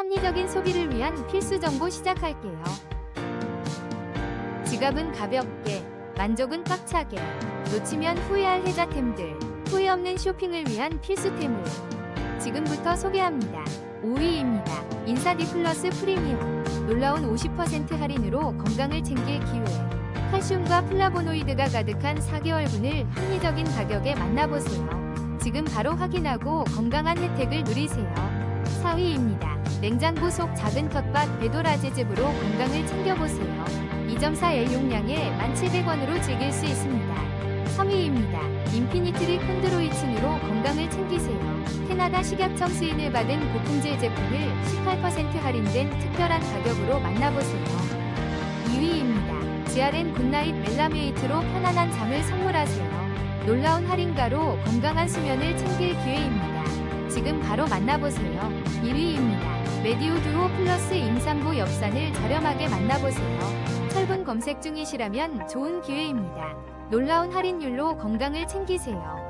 합리적인 소비를 위한 필수 정보 시작할게요. 지갑은 가볍게, 만족은 꽉차게, 놓치면 후회할 혜자템들, 후회 없는 쇼핑을 위한 필수템을 지금부터 소개합니다. 5위입니다. 인사디 플러스 프리미엄. 놀라운 50% 할인으로 건강을 챙길 기회. 칼슘과 플라보노이드가 가득한 4개월분을 합리적인 가격에 만나보세요. 지금 바로 확인하고 건강한 혜택을 누리세요. 4위입니다. 냉장고 속 작은 텃밭 베도라지 즙으로 건강을 챙겨보세요. 2.4L 용량에 1,700원으로 즐길 수 있습니다. 3위입니다. 인피니트리 콘드로이친으로 건강을 챙기세요. 캐나다 식약청 수인을 받은 고품질 제품을 18% 할인된 특별한 가격으로 만나보세요. 2위입니다. GRN 굿나잇 멜라메이트로 편안한 잠을 선물하세요. 놀라운 할인가로 건강한 수면을 챙길 기회입니다. 지금 바로 만나보세요. 1위입니다. 메디오 듀오 플러스 임산부 엽산을 저렴하게 만나보세요. 철분 검색 중이시라면 좋은 기회입니다. 놀라운 할인율로 건강을 챙기세요.